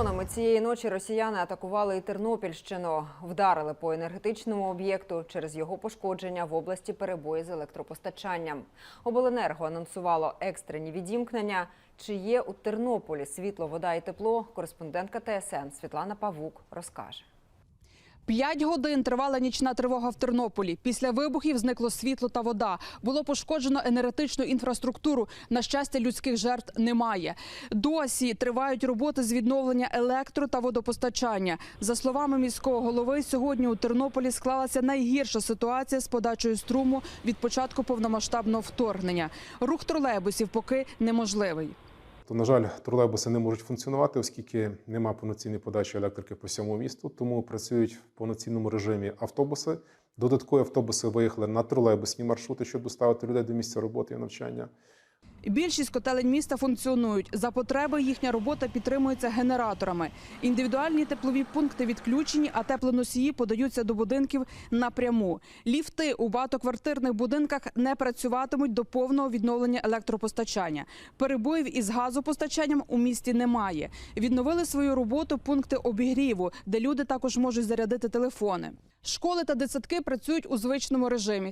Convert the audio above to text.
дронами цієї ночі росіяни атакували і Тернопільщину. Вдарили по енергетичному об'єкту. Через його пошкодження в області перебої з електропостачанням. Обленерго анонсувало екстрені відімкнення. Чи є у Тернополі світло, вода і тепло? Кореспондентка ТСН Світлана Павук розкаже. П'ять годин тривала нічна тривога в Тернополі. Після вибухів зникло світло та вода. Було пошкоджено енергетичну інфраструктуру. На щастя, людських жертв немає. Досі тривають роботи з відновлення електро та водопостачання. За словами міського голови, сьогодні у Тернополі склалася найгірша ситуація з подачею струму від початку повномасштабного вторгнення. Рух тролейбусів поки неможливий. То, на жаль, тролейбуси не можуть функціонувати, оскільки нема повноцінної подачі електрики по всьому місту. Тому працюють в повноцінному режимі автобуси. Додаткові автобуси виїхали на тролейбусні маршрути, щоб доставити людей до місця роботи і навчання. Більшість котелень міста функціонують. За потреби їхня робота підтримується генераторами. Індивідуальні теплові пункти відключені, а теплоносії подаються до будинків напряму. Ліфти у багатоквартирних будинках не працюватимуть до повного відновлення електропостачання. Перебоїв із газопостачанням у місті немає. Відновили свою роботу пункти обігріву, де люди також можуть зарядити телефони. Школи та дитсадки працюють у звичному режимі.